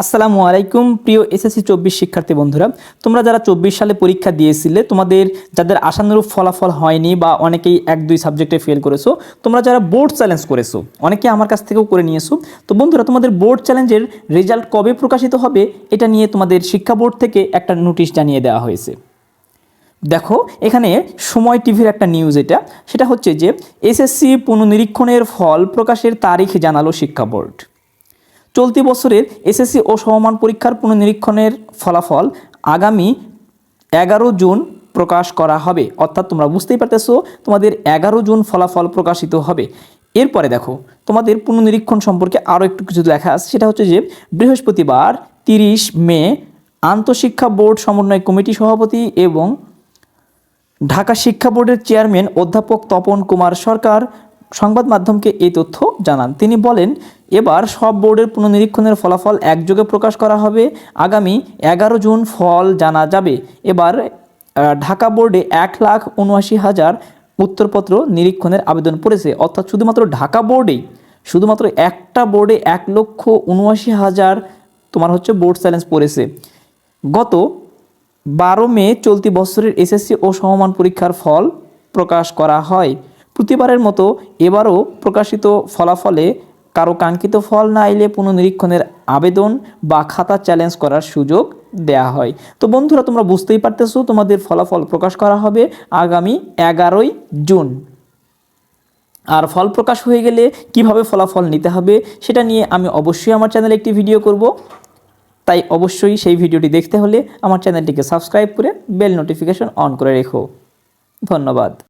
আসসালামু আলাইকুম, প্রিয় এসএসসি চব্বিশ শিক্ষার্থী বন্ধুরা। তোমরা যারা চব্বিশ সালে পরীক্ষা দিয়েছিলে, তোমাদের যাদের আশানুরূপ ফলাফল হয়নি বা অনেকেই এক দুই সাবজেক্টে ফেল করেছ, তোমরা যারা বোর্ড চ্যালেঞ্জ করেছ, অনেকে আমার কাছ থেকেও করে নিয়েছো, তো বন্ধুরা, তোমাদের বোর্ড চ্যালেঞ্জের রেজাল্ট কবে প্রকাশিত হবে, এটা নিয়ে তোমাদের শিক্ষা বোর্ড থেকে একটা নোটিশ জানিয়ে দেওয়া হয়েছে। দেখো, এখানে সময় টিভির একটা নিউজ এটা। সেটা হচ্ছে যে, এসএসসি পুনর্নিরীক্ষণের ফল প্রকাশের তারিখ জানালো শিক্ষা বোর্ড চলতি বছরের এসএসসি ও সমমান পরীক্ষার পুনর্নিরীক্ষণের ফলাফল আগামী এগারো জুন প্রকাশ করা হবে। অর্থাৎ তোমরা বুঝতেই পারতেছো, তোমাদের এগারো জুন ফলাফল প্রকাশিত হবে। এরপরে দেখো, তোমাদের পুনর্নিরীক্ষণ সম্পর্কে আরও একটু কিছু লেখা আছে। সেটা হচ্ছে যে, বৃহস্পতিবার তিরিশ মে আন্তঃশিক্ষা বোর্ড সমন্বয় কমিটি সভাপতি এবং ঢাকা শিক্ষা বোর্ডের চেয়ারম্যান অধ্যাপক তপন কুমার সরকার সংবাদ মাধ্যমকে এই তথ্য জানান। তিনি বলেন, এবার সব বোর্ডের পুনর্নিরীক্ষণের ফলাফল একযোগে প্রকাশ করা হবে। আগামী এগারো জুন ফল জানা যাবে। এবার ঢাকা বোর্ডে এক লাখ উনআশি হাজার উত্তরপত্র নিরীক্ষণের আবেদন পড়েছে। অর্থাৎ শুধুমাত্র ঢাকা বোর্ডেই, শুধুমাত্র একটা বোর্ডে এক লক্ষ উনআশি হাজার তোমার হচ্ছে বোর্ড চ্যালেঞ্জ পড়েছে। গত বারো মে চলতি বছরের এসএসসি ও সমমান পরীক্ষার ফল প্রকাশ করা হয়। প্রতিবারের মতো এবারও প্রকাশিত ফলাফলে কারও কাঙ্ক্ষিত ফল না এলে পুনর্নিরীক্ষণের আবেদন বা খাতা চ্যালেঞ্জ করার সুযোগ দেয়া হয়। তো বন্ধুরা, তোমরা বুঝতেই পারতেছো তোমাদের ফলাফল প্রকাশ করা হবে আগামী এগারোই জুন। আর ফল প্রকাশ হয়ে গেলে কীভাবে ফলাফল নিতে হবে সেটা নিয়ে আমি অবশ্যই আমার চ্যানেলে একটি ভিডিও করব। তাই অবশ্যই সেই ভিডিওটি দেখতে হলে আমার চ্যানেলটিকে সাবস্ক্রাইব করে বেল নোটিফিকেশন অন করে রেখো। ধন্যবাদ।